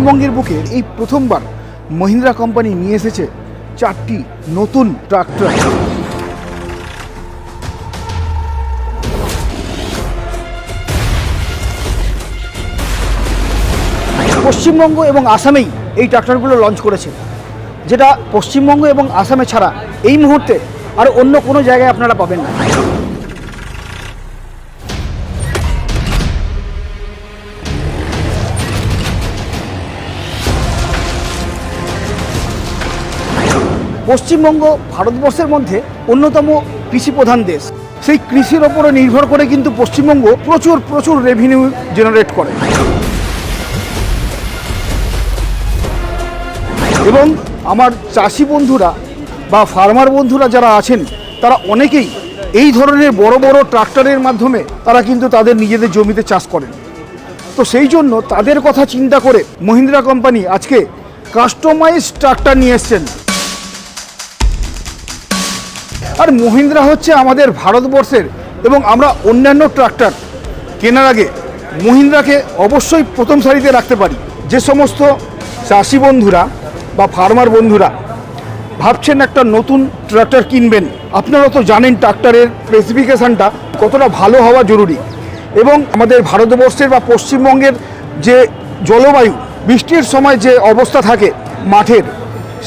পশ্চিমবঙ্গের বুকে এই প্রথমবার মহিন্দ্রা কোম্পানি নিয়ে এসেছে চারটি নতুন ট্রাক্টর। পশ্চিমবঙ্গ এবং আসামেই এই ট্রাক্টরগুলো লঞ্চ করেছে। যেটা পশ্চিমবঙ্গ এবং আসামে ছাড়া এই মুহূর্তে আর অন্য কোনো জায়গায় আপনারা পাবেন না। পশ্চিমবঙ্গ ভারতবর্ষের মধ্যে অন্যতম কৃষি প্রধান দেশ। সেই কৃষির ওপরে নির্ভর করে কিন্তু পশ্চিমবঙ্গ প্রচুর প্রচুর রেভিনিউ জেনারেট করে। এবং আমার চাষি বন্ধুরা বা ফার্মার বন্ধুরা যারা আছেন, তারা অনেকেই এই ধরনের বড় বড় ট্রাক্টরের মাধ্যমে তারা কিন্তু তাদের নিজেদের জমিতে চাষ করেন। তো সেই জন্য তাদের কথা চিন্তা করে মহিন্দ্রা কোম্পানি আজকে কাস্টমাইজ ট্রাক্টর নিয়ে এসছেন। আর মহিন্দ্রা হচ্ছে আমাদের ভারতবর্ষের এবং আমরা অন্যান্য ট্রাক্টর কেনার আগে মহিন্দ্রাকে অবশ্যই প্রথম সারিতে রাখতে পারি। যে সমস্ত চাষি বন্ধুরা বা ফার্মার বন্ধুরা ভাবছেন একটা নতুন ট্রাক্টর কিনবেন, আপনারা তো জানেন ট্রাক্টরের স্পেসিফিকেশানটা কতটা ভালো হওয়া জরুরি এবং আমাদের ভারতবর্ষের বা পশ্চিমবঙ্গের যে জলবায়ু, বৃষ্টির সময় যে অবস্থা থাকে মাঠের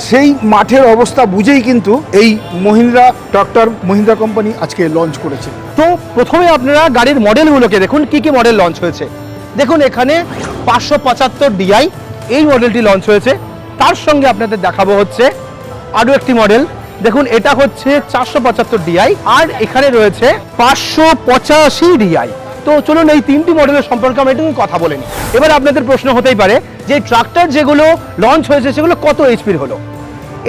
সেই মাঠের অবস্থা বুঝেই কিন্তু এই মহিন্দ্রা ট্রাক্টর, মহিন্দ্রা কোম্পানি আজকে লঞ্চ করেছে। তো প্রথমে আপনারা গাড়ির মডেলগুলোকে দেখুন, কি কি মডেল লঞ্চ হয়েছে। দেখুন, এখানে পাঁচশো পঁচাত্তর ডিআই এই মডেলটি লঞ্চ হয়েছে। তার সঙ্গে আপনাদের দেখাবো হচ্ছে আরও একটি মডেল দেখুন, এটা হচ্ছে চারশো পঁচাত্তর ডিআই আর এখানে রয়েছে পাঁচশো পঁচাশি ডিআই তো চলুন, এই তিনটি মডেলের সম্পর্কে আমরা একটু কথা বলে এবার আপনাদের প্রশ্ন হতেই পারে যে ট্রাক্টর যেগুলো লঞ্চ হয়েছে, সেগুলো কত এইচপির হলো?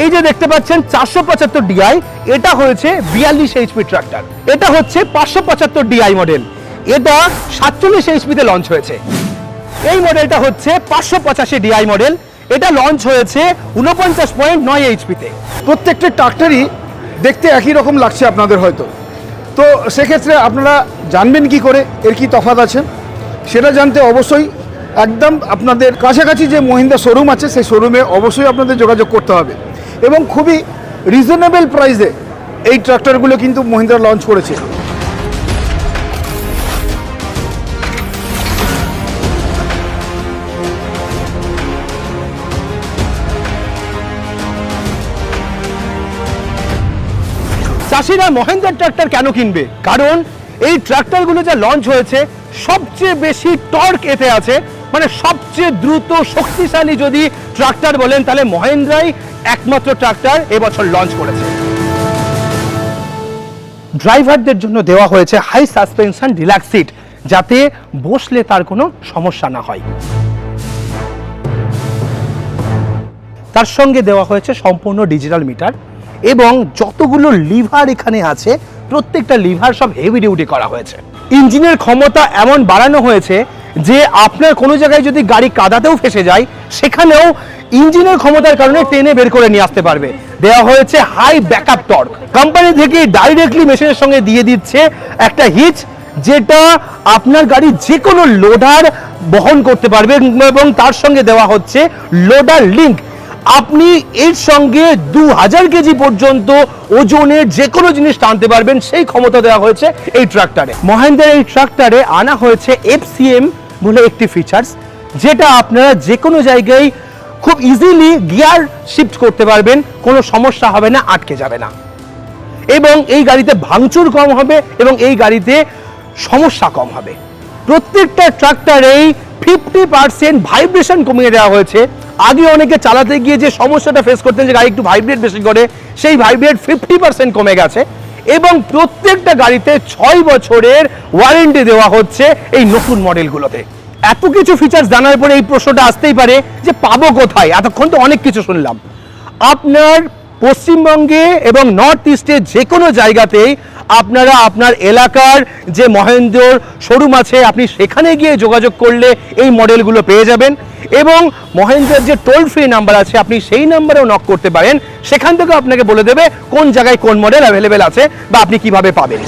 এই যে দেখতে পাচ্ছেন, চারশো পঁচাত্তর ডিআই এটা হয়েছে বিয়াল্লিশ এইচপি ট্রাক্টর। এটা হচ্ছে পাঁচশো পঁচাত্তর ডিআই মডেল এটা সাতচল্লিশ এইচপিতে লঞ্চ হয়েছে। এই মডেলটা হচ্ছে পাঁচশো পঁচাশি ডিআই মডেল এটা লঞ্চ হয়েছে উনপঞ্চাশ পয়েন্ট নয় এইচপিতে প্রত্যেকটা ট্রাক্টরই দেখতে একই রকম লাগছে আপনাদের হয়তো। তো সেক্ষেত্রে আপনারা জানবেন কি করে, এর কি তফাৎ আছে? সেটা জানতে অবশ্যই একদম আপনাদের কাছাকাছি যে মহিন্দ্রা শোরুম আছে, সেই শোরুমে অবশ্যই আপনাদের যোগাযোগ করতে হবে। এবং খুবই রিজনেবল প্রাইসে এই ট্রাক্টরগুলো কিন্তু মহিন্দ্রা লঞ্চ করেছে। চাষিরা মহেন্দ্র ট্র্যাক্টর কেন কিনবে? কারণ এই ট্রাক্টরগুলো যা লঞ্চ হয়েছে, সবচেয়ে বেশি টর্ক এতে আছে মানে সবচেয়ে দ্রুত শক্তিশালী যদি ট্রাক্টর বলেন, তাহলে মহেন্দ্রাই একমাত্র ট্রাক্টর এবছর লঞ্চ করেছে। ড্রাইভারদের জন্য দেওয়া হয়েছে হাই সাসপেনশন রিল্যাক্স সিট যাতে বসলে তার কোনো সমস্যা না হয়। তার সঙ্গে দেওয়া হয়েছে সম্পূর্ণ ডিজিটাল মিটার এবং যতগুলো লিভার এখানে আছে, প্রত্যেকটা লিভার সব হেভি ডিউটি করা হয়েছে। ইঞ্জিনের ক্ষমতা এমন বাড়ানো হয়েছে যে আপনার কোনো জায়গায় যদি গাড়ি কাদাতেও ফেসে যায়, সেখানেও ইঞ্জিনের ক্ষমতার কারণে টেনে বের করে নিয়ে আসতে পারবে। দেওয়া হয়েছে হাই ব্যাকআপ টর্ক কোম্পানি থেকে ডাইরেক্টলি মেশিনের সঙ্গে দিয়ে দিচ্ছে একটা হিচ যেটা আপনার গাড়ি যে কোনো লোডার বহন করতে পারবে এবং তার সঙ্গে দেওয়া হচ্ছে লোডার লিঙ্ক আপনি এর সঙ্গে দু হাজার কেজি পর্যন্ত ওজনের যে কোনো জিনিস টানতে পারবেন, সেই ক্ষমতা দেওয়া হয়েছে এই ট্রাক্টরে মহেন্দ্রের এই ট্রাক্টরে আনা হয়েছে এফসিএম বলে একটি ফিচার্স যেটা আপনারা যে কোনো জায়গায় খুব ইজিলি গিয়ার শিফট করতে পারবেন, কোনো সমস্যা হবে না, আটকে যাবে না। এবং এই গাড়িতে ভাঙচুর কম হবে এবং এই গাড়িতে সমস্যা কম হবে। প্রত্যেকটা ট্রাক্টরেই ফিফটি পার্সেন্ট ভাইব্রেশন কমিয়ে দেওয়া হয়েছে। আগে অনেকে চালাতে গিয়ে যে সমস্যাটা ফেস করতেন, যে গাড়ি একটু ভাইব্রেট বেশি করে, সেই ভাইব্রেট ফিফটি পার্সেন্ট কমে গেছে। এবং প্রত্যেকটা গাড়িতে ছয় বছরের ওয়ারেন্টি দেওয়া হচ্ছে এই নতুন মডেলগুলোতে এত কিছু ফিচার্স জানার পরে এই প্রশ্নটা আসতেই পারে যে পাবো কোথায়? এতক্ষণ তো অনেক কিছু শুনলাম। আপনার পশ্চিমবঙ্গে এবং নর্থ ইস্টে যে কোনো জায়গাতেই আপনারা আপনার এলাকার যে মহেন্দ্রর শোরুম আছে, আপনি সেখানে গিয়ে যোগাযোগ করলে এই মডেলগুলো পেয়ে যাবেন এবং মহেন্দ্রের যে টোল ফ্রি নাম্বার আছে, আপনি সেই নাম্বারেও নক করতে পারেন। সেখান থেকে আপনাকে বলে দেবে কোন জায়গায় কোন মডেল অ্যাভেলেবেল আছে বা আপনি কীভাবে পাবেন।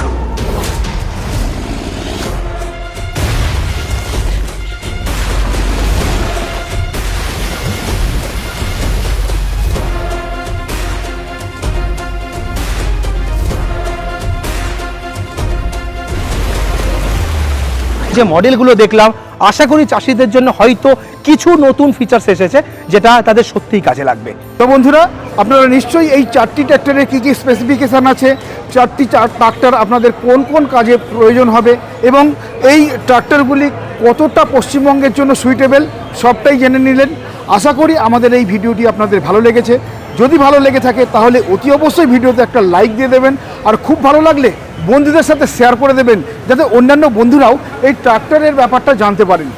যে মডেলগুলো দেখলাম, আশা করি চাষিদের জন্য হয়তো কিছু নতুন ফিচার্স এসেছে যেটা তাদের সত্যিই কাজে লাগবে। তো বন্ধুরা, আপনারা নিশ্চয়ই এই চারটি ট্র্যাক্টরের কী কী স্পেসিফিকেশান আছে? চারটি চার ট্রাক্টর আপনাদের কোন কোন কাজে প্রয়োজন হবে? এবং এই ট্রাক্টরগুলি কতটা পশ্চিমবঙ্গের জন্য সুইটেবল সবটাই জেনে নিলেন। আশা করি আমাদের এই ভিডিওটি আপনাদের ভালো লেগেছে। যদি ভালো লেগে থাকে তাহলে অতি অবশ্যই ভিডিওতে একটা লাইক দিয়ে দেবেন। আর খুব ভালো লাগলে বন্ধুদের সাথে শেয়ার করে দেবেন, যাতে অন্যান্য বন্ধুরাও এই ট্রাক্টরের ব্যাপারটা জানতে পারেন।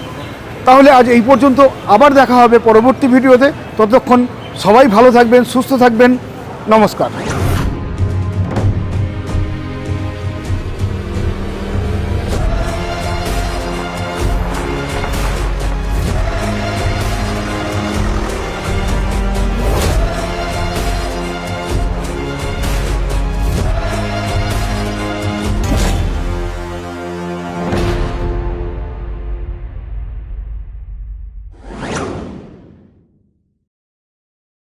তাহলে আজ এই পর্যন্ত আবার দেখা হবে পরবর্তী ভিডিওতে। ততক্ষণ সবাই ভালো থাকবেন, সুস্থ থাকবেন। নমস্কার।